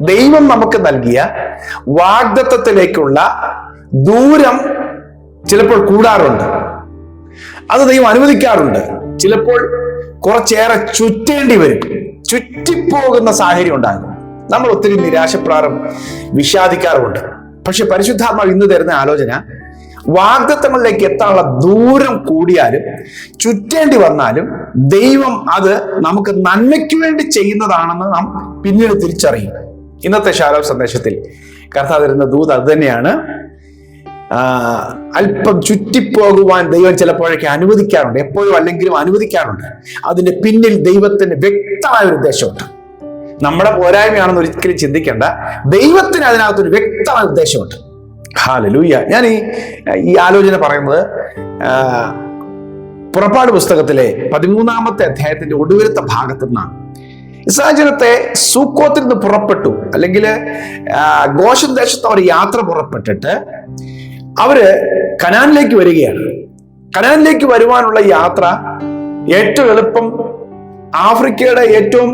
ദൈവം നമുക്ക് നൽകിയ വാഗ്ദത്വത്തിലേക്കുള്ള ദൂരം ചിലപ്പോൾ കൂടാറുണ്ട്. അത് ദൈവം അനുവദിക്കാറുണ്ട്. ചിലപ്പോൾ കുറച്ചേറെ ചുറ്റേണ്ടി വരും. ചുറ്റിപ്പോകുന്ന സാഹചര്യം ഉണ്ടാകും. നമ്മൾ ഒത്തിരി നിരാശപ്രാരം വിഷാദിക്കാറുമുണ്ട്. പക്ഷെ പരിശുദ്ധാത്മാവ് ഇന്ന് തരുന്ന ആലോചന വാഗ്ദത്തങ്ങളിലേക്ക് എത്താനുള്ള ദൂരം കൂടിയാലും ചുറ്റേണ്ടി വന്നാലും ദൈവം അത് നമുക്ക് നന്മയ്ക്ക് വേണ്ടി ചെയ്യുന്നതാണെന്ന് നാം പിന്നീട് തിരിച്ചറിയും. ഇന്നത്തെ ശാലോ സന്ദേശത്തിൽ കർത്താവ് തരുന്ന ദൂത് അത് തന്നെയാണ്. അല്പം ചുറ്റിപ്പോകുവാൻ ദൈവം ചിലപ്പോഴൊക്കെ അനുവദിക്കാറുണ്ട്. എപ്പോഴും അല്ലെങ്കിലും അനുവദിക്കാറുണ്ട്. അതിന്റെ പിന്നിൽ ദൈവത്തിന് വ്യക്തമായ ഒരു ഉദ്ദേശമുണ്ട്. നമ്മുടെ പോരായ്മയാണെന്ന് ഒരിക്കലും ചിന്തിക്കേണ്ട. ദൈവത്തിന് അതിനകത്തൊരു വ്യക്തമായ ഉദ്ദേശമുണ്ട്. ഹാലലൂയ്യ ഞാൻ ഈ ഈ ആലോചന പറയുന്നത് പുറപ്പാട് പുസ്തകത്തിലെ പതിമൂന്നാമത്തെ അധ്യായത്തിന്റെ ഒടുവിലത്തെ ഭാഗത്തു നിന്നാണ്. ഇസ്രാജനത്തെ സൂക്കോത്തിൽ നിന്ന് പുറപ്പെട്ടു. അല്ലെങ്കിൽ ഗോഷൻ ദേശത്ത് അവർ യാത്ര പുറപ്പെട്ടിട്ട് അവർ കനാനിലേക്ക് വരികയാണ്. കനാനിലേക്ക് വരുവാനുള്ള യാത്ര ഏറ്റവും എളുപ്പം ആഫ്രിക്കയുടെ ഏറ്റവും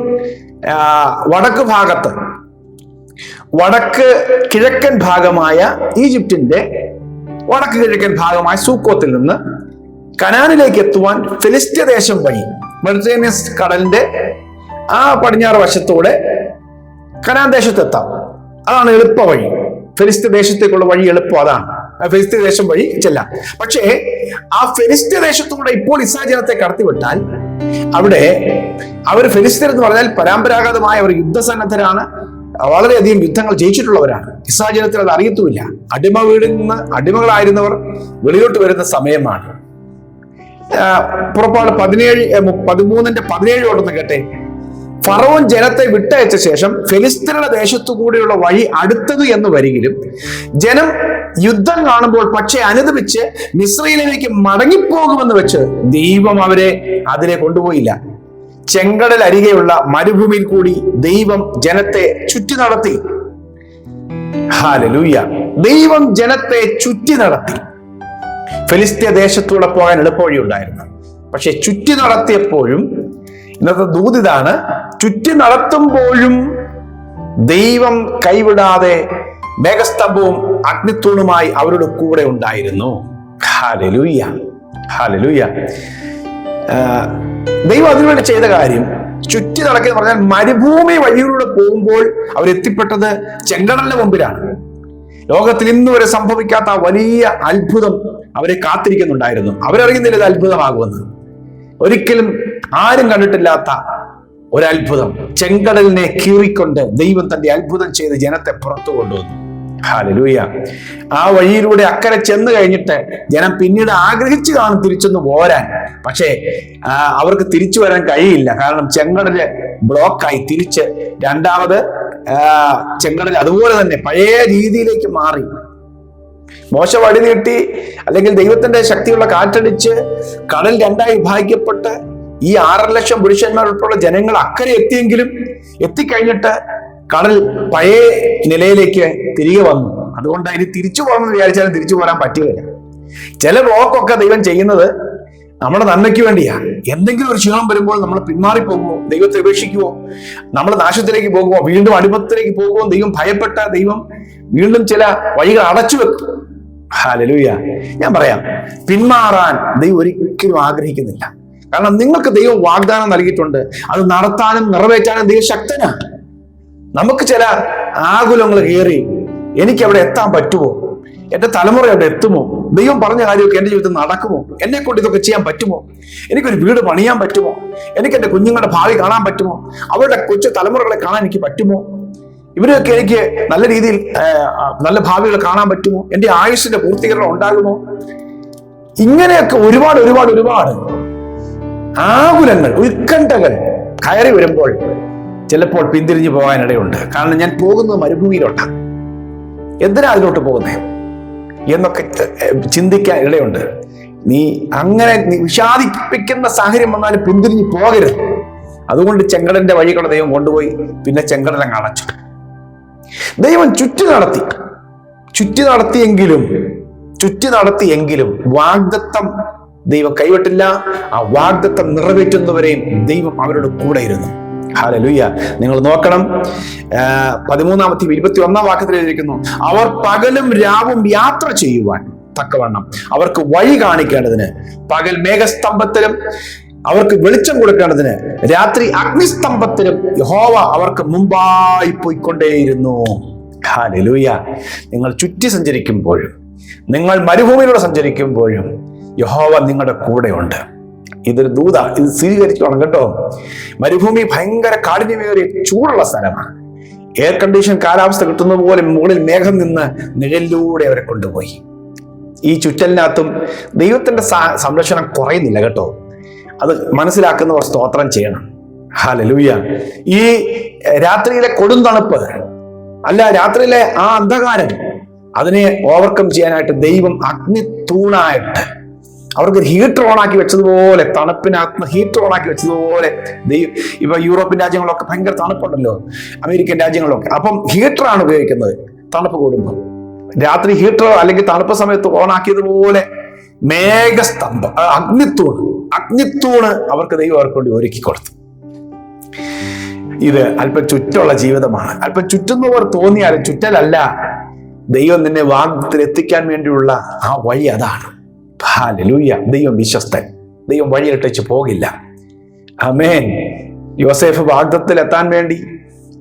വടക്ക് ഭാഗത്ത് വടക്ക് കിഴക്കൻ ഭാഗമായ ഈജിപ്തിന്റെ വടക്ക് കിഴക്കൻ ഭാഗമായ സൂക്കോത്തിൽ നിന്ന് കനാനിലേക്ക് എത്തുവാൻ ഫിലിസ്ത്യ ദേശം വഴി മെഡിറ്ററേനിയസ് കടലിന്റെ ആ പടിഞ്ഞാറ് വശത്തൂടെ കനാൻ ദേശത്തെത്താം. അതാണ് എളുപ്പ വഴി. ഫെലിസ്ത് ദേശത്തേക്കുള്ള വഴി എളുപ്പം അതാണ്. ആ ദേശം വഴി ചെല്ലാം. പക്ഷേ ആ ഫെലിസ്ത് ദേശത്തൂടെ ഇപ്പോൾ ഇസാചനത്തെ കടത്തിവിട്ടാൽ അവിടെ അവർ ഫെലിസ്തീർ എന്ന് പറഞ്ഞാൽ പരമ്പരാഗതമായ അവർ യുദ്ധസന്നദ്ധരാണ്. വളരെയധികം യുദ്ധങ്ങൾ ജയിച്ചിട്ടുള്ളവരാണ്. ഇസാചനത്തിൽ അത് അറിയത്തുമില്ല. അടിമ വീടിൽ നിന്ന് അടിമകളായിരുന്നവർ വെളിയോട്ട് വരുന്ന സമയമാണ്. പുറപ്പാട് പതിനേഴ് പതിമൂന്നിന്റെ പതിനേഴ് പതിനേഴോട്ടൊന്ന് കേട്ടെ? ഫറവോൻ ജനത്തെ വിട്ടയച്ച ശേഷം ഫെലിസ്തീനയുടെ ദേശത്തു കൂടിയുള്ള വഴി അടുത്തത് എന്ന് വരികിലും ജനം യുദ്ധം കാണുമ്പോൾ പക്ഷെ അനുദപിച്ച് മിശ്രയിലേക്ക് മടങ്ങിപ്പോകുമെന്ന് വെച്ച് ദൈവം അവരെ അതിനെ കൊണ്ടുപോയില്ല. ചെങ്കടൽ അരികെയുള്ള മരുഭൂമിയിൽ കൂടി ദൈവം ജനത്തെ ചുറ്റി നടത്തി. ഹാലലൂയ ദൈവം ജനത്തെ ചുറ്റി നടത്തി. ഫെലിസ്തീയ ദേശത്തൂടെ പോകാൻ എളുപ്പവഴി ഉണ്ടായിരുന്നു പക്ഷെ ചുറ്റി നടത്തിയപ്പോഴും ഇന്നത്തെ ദൂതിതാണ് ചുറ്റി നടത്തുമ്പോഴും ദൈവം കൈവിടാതെ മേഘസ്തംഭവും അഗ്നിത്തൂണുമായി അവരുടെ കൂടെ ഉണ്ടായിരുന്നു. ഹാലലൂയ. ഹാലലൂയ. ദൈവം അതിനുവേണ്ടി ചെയ്ത കാര്യം ചുറ്റി നടക്കുന്ന പറഞ്ഞാൽ മരുഭൂമി വഴിയിലൂടെ പോകുമ്പോൾ അവരെത്തിപ്പെട്ടത് ചെങ്കടലിന്റെ മുമ്പിലാണ്. ലോകത്തിൽ ഇന്ന് വരെ സംഭവിക്കാത്ത വലിയ അത്ഭുതം അവരെ കാത്തിരിക്കുന്നുണ്ടായിരുന്നു. അവരറിയുന്നില്ല ഇത് അത്ഭുതമാകുമെന്ന്. ഒരിക്കലും ആരും കണ്ടിട്ടില്ലാത്ത ഒരത്ഭുതം. ചെങ്കടലിനെ കീറിക്കൊണ്ട് ദൈവം തന്റെ അത്ഭുതം ചെയ്ത് ജനത്തെ പുറത്തു കൊണ്ടുവന്നു. ഹാലലൂയ ആ വഴിയിലൂടെ അക്കരെ ചെന്ന് കഴിഞ്ഞിട്ട് ജനം പിന്നീട് ആഗ്രഹിച്ചു കാണും തിരിച്ചൊന്ന് പോരാൻ. പക്ഷേ അവർക്ക് തിരിച്ചു വരാൻ കഴിയില്ല. കാരണം ചെങ്കടൽ ബ്ലോക്കായി. തിരിച്ച് രണ്ടാമത് ചെങ്കടൽ അതുപോലെ തന്നെ പഴയ രീതിയിലേക്ക് മാറി. മോശ വടി നീട്ടി അല്ലെങ്കിൽ ദൈവത്തിന്റെ ശക്തിയുള്ള കാറ്റടിച്ച് കടൽ രണ്ടായി വിഭാഗിക്കപ്പെട്ട് ഈ ആറര ലക്ഷം പുരുഷന്മാർ ഉൾപ്പെടെ ജനങ്ങൾ അക്കരെ എത്തിയെങ്കിലും എത്തിക്കഴിഞ്ഞിട്ട് കടൽ പഴയ നിലയിലേക്ക് തിരികെ വന്നു. അതുകൊണ്ട് അതിന് തിരിച്ചു പോകണമെന്ന് വിചാരിച്ചാലും തിരിച്ചു പോരാൻ പറ്റുകയില്ല ചില ബ്ലോക്കൊക്കെ ദൈവം ചെയ്യുന്നത് നമ്മുടെ നന്മയ്ക്ക് വേണ്ടിയാ. എന്തെങ്കിലും ഒരു ക്ഷീണം വരുമ്പോൾ നമ്മൾ പിന്മാറിപ്പോകുമോ? ദൈവത്തെ ഉപേക്ഷിക്കുമോ നമ്മൾ നാശത്തിലേക്ക് പോകുമോ? വീണ്ടും അടിമത്തിലേക്ക് പോകുമോ ദൈവം ഭയപ്പെട്ട ദൈവം വീണ്ടും ചില വഴികൾ അടച്ചു വെക്കും. ഹാലലൂയ. ഞാൻ പറയാം പിന്മാറാൻ ദൈവം ഒരിക്കലും ആഗ്രഹിക്കുന്നില്ല. കാരണം നിങ്ങൾക്ക് ദൈവം വാഗ്ദാനം നൽകിയിട്ടുണ്ട്. അത് നടത്താനും നിറവേറ്റാനും ദൈവം ശക്തനാണ് നമുക്ക് ചില ആകുലങ്ങൾ കയറി എനിക്ക് അവിടെ എത്താൻ പറ്റുമോ? എന്റെ തലമുറ അവിടെ എത്തുമോ? ദൈവം പറഞ്ഞ കാര്യമൊക്കെ എന്റെ ജീവിതത്തിൽ നടക്കുമോ? എന്നെ കൊണ്ട് ഇതൊക്കെ ചെയ്യാൻ പറ്റുമോ? എനിക്കൊരു വീട് പണിയാൻ പറ്റുമോ? എനിക്ക് എന്റെ കുഞ്ഞുങ്ങളുടെ ഭാവി കാണാൻ പറ്റുമോ? അവരുടെ കൊച്ചു തലമുറകളെ കാണാൻ എനിക്ക് പറ്റുമോ? ഇവരെയൊക്കെ എനിക്ക് നല്ല രീതിയിൽ നല്ല ഭാവികൾ കാണാൻ പറ്റുമോ? എന്റെ ആയുസിന്റെ പൂർത്തീകരണം ഉണ്ടാകുമോ? ഇങ്ങനെയൊക്കെ ഒരുപാട് ഒരുപാട് ഒരുപാട് ആകുലങ്ങൾ ഉത്കണ്ഠകൾ കയറി വരുമ്പോൾ ചിലപ്പോൾ പിന്തിരിഞ്ഞു പോകാനിടയുണ്ട്. കാരണം ഞാൻ പോകുന്നത് മരുഭൂമിയിലോട്ടാണ് എന്തിനാ അതിലോട്ട് പോകുന്നത് എന്നൊക്കെ ചിന്തിക്കാൻ ഇടയുണ്ട്. നീ അങ്ങനെ വിഷാദിപ്പിക്കുന്ന സാഹചര്യം വന്നാലും പിന്തിരിഞ്ഞു പോകരുത്. അതുകൊണ്ട് ചെങ്കടന്റെ വഴികളെ ദൈവം കൊണ്ടുപോയി പിന്നെ ചെങ്കടനെ കാണിച്ചു ദൈവം ചുറ്റി നടത്തി. ചുറ്റി നടത്തിയെങ്കിലും ചുറ്റി നടത്തിയെങ്കിലും വാഗ്ദത്തം ദൈവം കൈവിട്ടില്ല. ആ വാഗ്ദത്തം നിറവേറ്റുന്നവരെയും ദൈവം അവരുടെ കൂടെ ഇരുന്നു. ഹാലലുയ്യ നിങ്ങൾ നോക്കണം. പതിമൂന്നാമത്തെ ഇരുപത്തി ഒന്നാം വാക്യത്തിൽ എഴുതിയിരിക്കുന്നു അവർ പകലും രാവും യാത്ര ചെയ്യുവാൻ തക്കവണ്ണം അവർക്ക് വഴി കാണിക്കേണ്ടതിന് പകൽ മേഘസ്തംഭത്തിലും അവർക്ക് വെളിച്ചം കൊടുക്കേണ്ടതിന് രാത്രി അഗ്നിസ്തംഭത്തിലും യഹോവ അവർക്ക് മുമ്പായി പോയിക്കൊണ്ടേയിരുന്നു. ഹാലലൂയ്യ നിങ്ങൾ ചുറ്റി സഞ്ചരിക്കുമ്പോഴും നിങ്ങൾ മരുഭൂമിയിലൂടെ സഞ്ചരിക്കുമ്പോഴും യഹോവ നിങ്ങളുടെ കൂടെയുണ്ട്. ഇതൊരു ദൂത ഇത് സ്വീകരിച്ചോണം കേട്ടോ. മരുഭൂമി ഭയങ്കര കാഠിന്യമേറിയ ചൂടുള്ള സ്ഥലമാണ്. എയർ കണ്ടീഷൻ കാലാവസ്ഥ കിട്ടുന്ന പോലെ മുകളിൽ മേഘം നിന്ന് നിഴലിലൂടെ അവരെ കൊണ്ടുപോയി. ഈ ചുറ്റലിനകത്തും ദൈവത്തിന്റെ സംരക്ഷണം കുറയുന്നില്ല കേട്ടോ. അത് മനസ്സിലാക്കുന്നവർ സ്തോത്രം ചെയ്യണം. ഹാലലൂയ ഈ രാത്രിയിലെ കൊടും തണുപ്പ് അല്ല രാത്രിയിലെ ആ അന്ധകാരം അതിനെ ഓവർകം ചെയ്യാനായിട്ട് ദൈവം അഗ്നി തൂണായിട്ട് അവർക്ക് ഹീറ്റർ ഓണാക്കി വെച്ചതുപോലെ തണുപ്പിനകത്ത് ഹീറ്റർ ഓണാക്കി വെച്ചതുപോലെ ഇപ്പൊ യൂറോപ്യൻ രാജ്യങ്ങളൊക്കെ ഭയങ്കര തണുപ്പുണ്ടല്ലോ അമേരിക്കൻ രാജ്യങ്ങളൊക്കെ അപ്പം ഹീറ്റർ ആണ് ഉപയോഗിക്കുന്നത് തണുപ്പ് കൂടുമ്പോൾ. രാത്രി ഹീറ്റർ അല്ലെങ്കിൽ തണുപ്പ് സമയത്ത് ഓണാക്കിയതുപോലെ മേഘസ്തംഭം അഗ്നിത്തൂണ്. അഗ്നിത്തൂണ് അവർക്ക് ദൈവം അവർക്ക് വേണ്ടി ഒരുക്കി കൊടുത്തു. ഇത് അല്പം ചുറ്റുള്ള ജീവിതമാണ്. അല്പം ചുറ്റുന്നവർ തോന്നിയാലും ചുറ്റലല്ല ദൈവം നിന്നെ വാഗ്ദത്തിൽ എത്തിക്കാൻ വേണ്ടിയുള്ള ആ വഴി അതാണ്. ഹാലലൂയ ദൈവം വിശ്വസ്തൻ. ദൈവം വഴിയിലിട്ടേച്ച് പോകില്ല. അമേൻ യോസേഫ് വാഗ്ദത്തിൽ എത്താൻ വേണ്ടി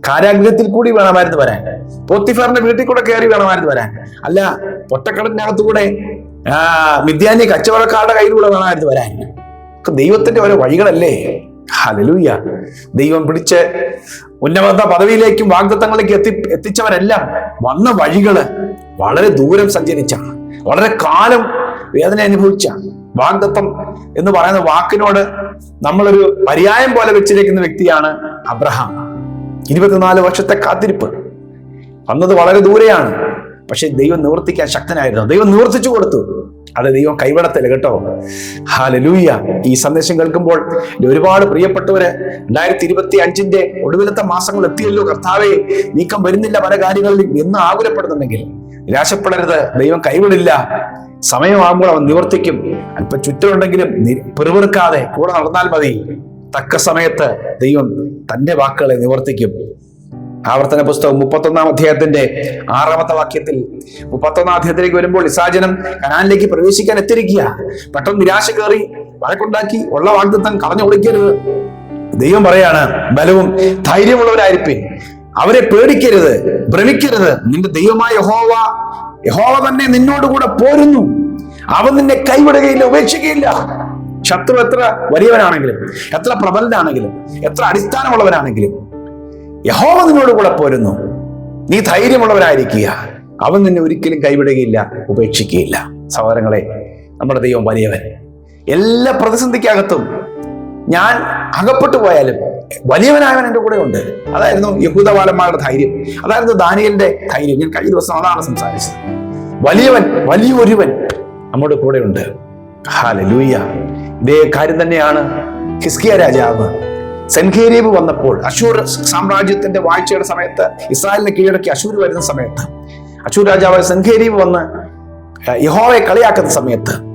കാരാഗ്രഹത്തിൽ കൂടി വേണമായിരുന്നു വരാൻ. പോത്തിഫാറിന്റെ വീട്ടിൽ കൂടെ കയറി വേണമായിരുന്നു വരാൻ. അല്ല പൊട്ടക്കടലിനകത്തുകൂടെ ആ മിഥ്യാന്യ കച്ചവടക്കാരുടെ കയ്യിലൂടെ വേണമായിരുന്നു വരാൻ. ദൈവത്തിന്റെ ഓരോ വഴികളല്ലേ? ഹലലൂയ ദൈവം പിടിച്ച് ഉന്നത പദവിയിലേക്കും വാഗ്ദത്തങ്ങളിലേക്ക് എത്തി എത്തിച്ചവരെല്ലാം വന്ന വഴികൾ വളരെ ദൂരം സഞ്ചരിച്ചാണ്. വളരെ കാലം വേദന അനുഭവിച്ച വാഗ്ദത്തം എന്ന് പറയുന്ന വാക്കിനോട് നമ്മളൊരു പര്യായം പോലെ വെച്ചിരിക്കുന്ന വ്യക്തിയാണ് അബ്രഹാം. ഇരുപത്തിനാല് വർഷത്തെ കാത്തിരിപ്പ്. വന്നത് വളരെ ദൂരെയാണ്. പക്ഷെ ദൈവം നിവർത്തിക്കാൻ ശക്തനായിരുന്നു. ദൈവം നിവർത്തിച്ചു കൊടുത്തു. അത് ദൈവം കൈവിടത്തില്ല കേട്ടോ. ഹാലലൂയ ഈ സന്ദേശം കേൾക്കുമ്പോൾ ഒരുപാട് പ്രിയപ്പെട്ടവര് രണ്ടായിരത്തി ഇരുപത്തി അഞ്ചിന്റെ ഒടുവിലത്തെ മാസങ്ങൾ എത്തിയല്ലോ കർത്താവെ. നീക്കം വരുന്നില്ല പല കാര്യങ്ങളിൽ എന്ന് ആകുലപ്പെടുന്നുണ്ടെങ്കിൽ നിരാശപ്പെടരുത്. ദൈവം കൈവിടില്ല. സമയമാകുമ്പോൾ അവൻ നിവർത്തിക്കും. അല്പം ചുറ്റുണ്ടെങ്കിലും പെറുപെറുക്കാതെ കൂടെ നടന്നാൽ മതി. തക്ക സമയത്ത് ദൈവം തന്റെ വാക്കുകളെ നിവർത്തിക്കും. ആവർത്തന പുസ്തകം മുപ്പത്തൊന്നാം അധ്യായത്തിന്റെ ആറാമത്തെ വാക്യത്തിൽ മുപ്പത്തൊന്നാം അധ്യായത്തിലേക്ക് വരുമ്പോൾ ഇസാജനം കനാലിലേക്ക് പ്രവേശിക്കാൻ എത്തിരിക്കുക പെട്ടെന്ന് നിരാശ കയറി വഴക്കുണ്ടാക്കി ഉള്ള വാഗ്ദത്തം കളഞ്ഞു ഒളിക്കരുത് ദൈവം പറയാണ് ബലവും ധൈര്യമുള്ളവരായിരിക്കും അവരെ പേടിക്കരുത് ഭ്രമിക്കരുത്. നിന്റെ ദൈവമായ യഹോവ യഹോവ തന്നെ നിന്നോടുകൂടെ പോരുന്നു. അവൻ നിന്നെ കൈവിടുകയില്ല ഉപേക്ഷിക്കുകയില്ല. ശത്രു എത്ര വലിയവനാണെങ്കിലും എത്ര പ്രബലനാണെങ്കിലും എത്ര അടിസ്ഥാനമുള്ളവനാണെങ്കിലും യഹോവ നിന്നോട് കൂടെ പോരുന്നു. നീ ധൈര്യമുള്ളവരായിരിക്കുക. അവൻ നിന്നെ ഒരിക്കലും കൈവിടുകയില്ല ഉപേക്ഷിക്കുകയില്ല. സഹോദരങ്ങളെ നമ്മുടെ ദൈവം വലിയവൻ. എല്ലാ പ്രതിസന്ധിക്കകത്തും ഞാൻ അകപ്പെട്ടു പോയാലും വലിയവനായവൻ എന്റെ കൂടെ ഉണ്ട്. അതായിരുന്നു യഹൂദവാലന്മാരുടെ ധൈര്യം. അതായിരുന്നു ദാനിയലിന്റെ ധൈര്യം. ഞാൻ കഴിഞ്ഞ ദിവസം അതാണ് സംസാരിച്ചത്. വലിയവൻ വലിയൊരുവൻ നമ്മുടെ കൂടെ ഉണ്ട്. ഹാലലൂയ. ഇതേ കാര്യം തന്നെയാണ് ഹിസ്കിയ രാജാവ്. സെൻഖേരീബ് വന്നപ്പോൾ അശൂർ സാമ്രാജ്യത്തിന്റെ വാഴ്ചയുടെ സമയത്ത് ഇസ്രായേലിനെ കീഴടക്കി അശൂർ വരുന്ന സമയത്ത് അശൂർ രാജാവ് സെൻഖേരീബ് വന്ന് യഹോവയെ കളിയാക്കുന്ന സമയത്ത്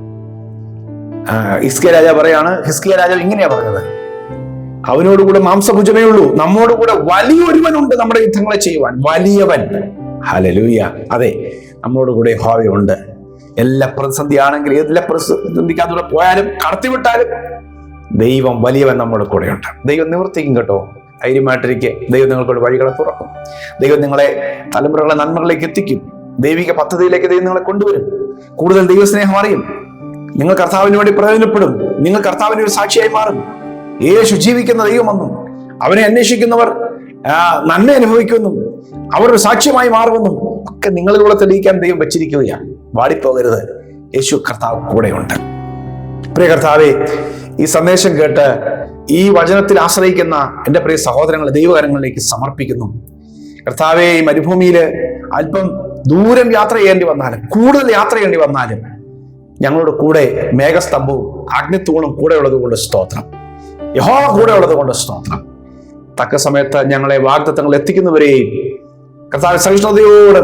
ഹിസ്കിയ രാജാവ് പറയാണ് ഹിസ്കിയ രാജാവ് ഇങ്ങനെയാ പറഞ്ഞത്. അവനോടുകൂടെ മാംസഭുജമേ ഉള്ളൂ. നമ്മോടുകൂടെ വലിയൊരുവനുണ്ട് നമ്മുടെ യുദ്ധങ്ങളെ ചെയ്യുവാൻ. വലിയവൻ. ഹലലൂയ അതെ നമ്മളോടുകൂടെ ഹോവയുണ്ട് എല്ലാ പ്രതിസന്ധി ആണെങ്കിൽ എല്ലാ പ്രതിസന്ധിക്കാത്തൂടെ പോയാലും കടത്തിവിട്ടാലും ദൈവം വലിയവൻ നമ്മുടെ കൂടെയുണ്ട്. ദൈവം നിവർത്തിക്കും കേട്ടോ. ധൈര്യമായിട്ടിരിക്കെ. ദൈവം നിങ്ങൾക്കൊരു വഴികളെ തുറക്കും. ദൈവം നിങ്ങളെ തലമുറകളെ നന്മകളിലേക്ക് എത്തിക്കും. ദൈവിക പദ്ധതിയിലേക്ക് ദൈവം നിങ്ങളെ കൊണ്ടുവരും. കൂടുതൽ ദൈവസ്നേഹം അറിയും. നിങ്ങൾ കർത്താവിന് വേണ്ടി പ്രയോജനപ്പെടും. നിങ്ങൾ കർത്താവിന് ഒരു സാക്ഷിയായി മാറും. യേശു ജീവിക്കുന്ന ദൈവമെന്നും അവനെ അന്വേഷിക്കുന്നവർ നന്മ അനുഭവിക്കുമെന്നും അവർ ഒരു സാക്ഷ്യമായി മാറുമെന്നും ഒക്കെ നിങ്ങളിലൂടെ തെളിയിക്കാൻ ദൈവം വെച്ചിരിക്കുകയാണ്. വാടിപ്പോകരുത്. യേശു കർത്താവ് കൂടെയുണ്ട്. പ്രിയ കർത്താവെ ഈ സന്ദേശം കേട്ട് ഈ വചനത്തിൽ ആശ്രയിക്കുന്ന എന്റെ പ്രിയ സഹോദരങ്ങളെ ദൈവകരങ്ങളിലേക്ക് സമർപ്പിക്കുന്നു. കർത്താവെ ഈ മരുഭൂമിയിൽ അല്പം ദൂരം യാത്ര ചെയ്യേണ്ടി വന്നാലും കൂടുതൽ യാത്ര ചെയ്യേണ്ടി വന്നാലും ഞങ്ങളുടെ കൂടെ മേഘസ്തംഭവും അഗ്നിത്തൂണും കൂടെ ഉള്ളത് കൊണ്ട് സ്തോത്രം. യഹോവ കൂടെ ഉള്ളത് കൊണ്ട് സ്തോത്രം. തക്ക സമയത്ത് ഞങ്ങളെ വാഗ്ദത്തങ്ങൾ എത്തിക്കുന്നവരെയും കർത്താവ് സഹിഷ്ണുതയോട്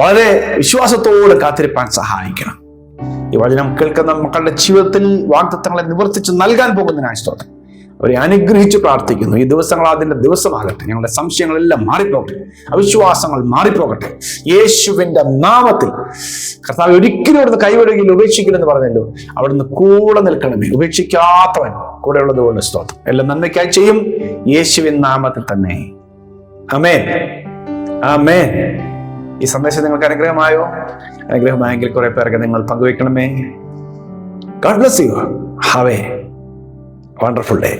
വളരെ വിശ്വാസത്തോട് കാത്തിരിപ്പാൻ സഹായിക്കണം. ഈ വചനം കേൾക്കുന്ന മക്കളുടെ ജീവിതത്തിൽ വാഗ്ദത്തങ്ങളെ നിവർത്തിച്ച് നൽകാൻ പോകുന്നതിനായി സ്തോത്രം. അവരെ അനുഗ്രഹിച്ച് പ്രാർത്ഥിക്കുന്നു. ഈ ദിവസങ്ങൾ അതിന്റെ ദിവസമാകട്ടെ. ഞങ്ങളുടെ സംശയങ്ങളെല്ലാം മാറിപ്പോകട്ടെ. അവിശ്വാസങ്ങൾ മാറിപ്പോകട്ടെ. യേശുവിന്റെ നാമത്തിൽ കർത്താവ് ഒരിക്കലും അവിടുന്ന് കൈവിടുകയില്ല. ഉപേക്ഷിക്കില്ലെന്ന് പറഞ്ഞല്ലോ. അവിടുന്ന് കൂടെ നിൽക്കണമേ. ഉപേക്ഷിക്കാത്തവൻ കൂടെയുള്ളത് കൊണ്ട് സ്തോത്രം. എല്ലാം നന്മയ്ക്കായി ചെയ്യും. യേശുവിൻ നാമത്തിൽ തന്നെ. അമേൻ അമേൻ ഈ സന്ദേശം നിങ്ങൾക്ക് അനുഗ്രഹമായോ? അനുഗ്രഹമായെങ്കിൽ കുറെ പേർക്ക് നിങ്ങൾ പങ്കുവെക്കണമേ God bless you have wonderful day